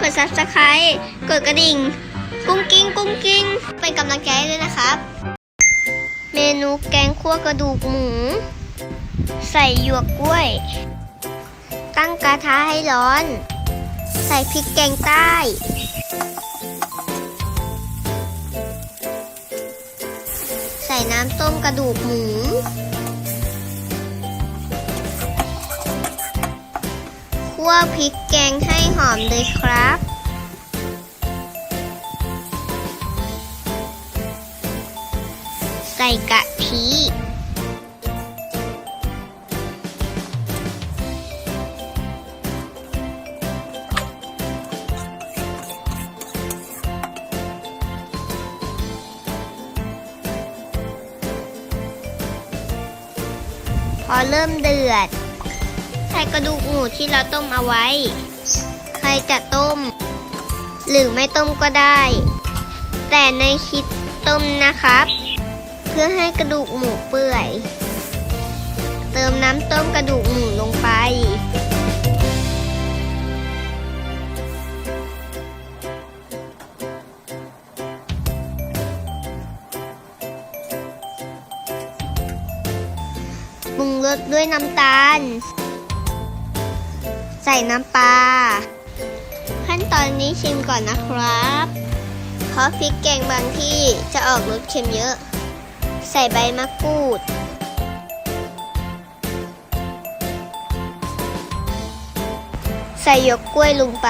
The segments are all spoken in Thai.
กด subscribe กดกระดิ่ง กุ้งกิ้งกุ้งกิ้ง เป็นกำลังใจด้วยนะครับ เมนูแกงคั่วกระดูกหมู ใส่หยวกกล้วย ตั้งกระทะให้ร้อน ใส่พริกแกงใต้ใส่น้ำต้มกระดูกหมู วพริกแกงให้หอมเลยครับ ใส่กะทิพอเริ่มเดือด ใส่กระดูกหมูที่เราต้มเอาไว้ ใครจะต้ม หรือไม่ต้มก็ได้ แต่ในคิดต้มนะครับ เพื่อให้กระดูกหมูเปื่อย เติมน้ำต้มกระดูกหมูลงไปปรุงรสด้วยน้ำตาล ส่น้ำปลา ขั้นตอนนี้ชิมก่อนนะครับ เพราะพริกแกงบางที่จะออกรสเค็มเยอะ ใส่ใบมะกรูด ใส่ยกกล้วยลงไป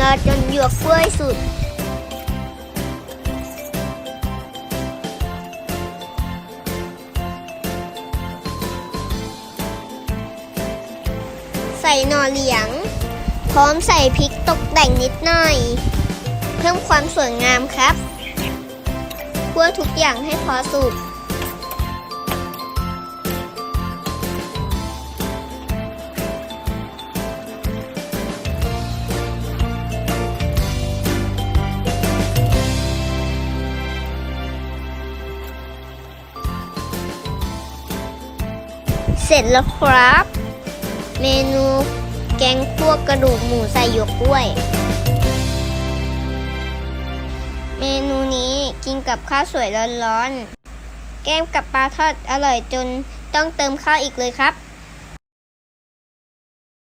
รอจนหยวกกล้วยสุด ใส่หน่อเหลียง พร้อมใส่พริกตกแต่งนิดหน่อย เพิ่มความสวยงามครับคั่วทุกอย่างให้พอสุกเสร็จแล้วครับ เมนูแกงคั่วกระดูกหมูใส่หยวกกล้วย เมนูนี้กินกับข้าวสวยร้อนๆ แก้มกับปลาทอดอร่อยจนต้องเติมข้าวอีกเลยครับ